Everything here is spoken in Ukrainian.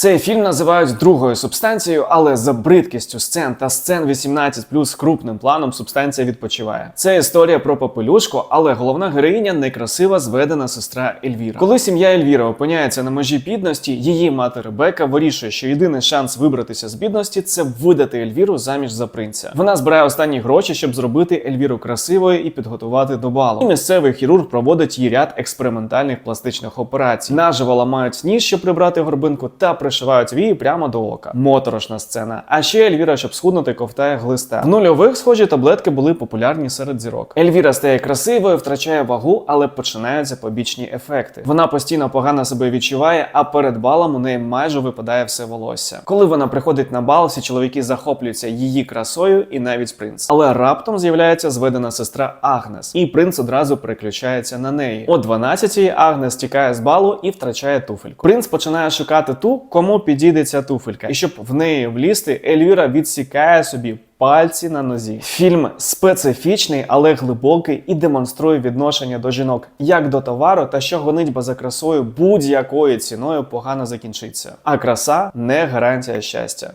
Цей фільм називають другою субстанцією, але за бридкістю сцен та сцен 18 плюс крупним планом субстанція відпочиває. Це історія про попелюшку, але головна героїня некрасива зведена сестра Ельвіра. Коли сім'я Ельвіра опиняється на межі бідності, її мати Ребека вирішує, що єдиний шанс вибратися з бідності це видати Ельвіру заміж за принця. Вона збирає останні гроші, щоб зробити Ельвіру красивою і підготувати до балу. І місцевий хірург проводить їй ряд експериментальних пластичних операцій. Наживо ламають ніж, щоб прибрати горбинку, та пришивають вії прямо до ока. Моторошна сцена. А ще Ельвіра, щоб схуднути, ковтає глиста. В нульових схожі таблетки були популярні серед зірок. Ельвіра стає красивою, втрачає вагу, але починаються побічні ефекти. Вона постійно погано себе відчуває, а перед балом у неї майже випадає все волосся. Коли вона приходить на бал, всі чоловіки захоплюються її красою і навіть принц. Але раптом з'являється зведена сестра Агнес, і принц одразу переключається на неї. О 12-й Агнес тікає з балу і втрачає туфельку. Принц починає шукати ту, кому підійде ця туфелька, і щоб в неї влізти, Ельвіра відсікає собі. Пальці на нозі. Фільм специфічний, але глибокий і демонструє відношення до жінок як до товару, та що гонитьба за красою будь-якою ціною погано закінчиться. А краса не гарантія щастя.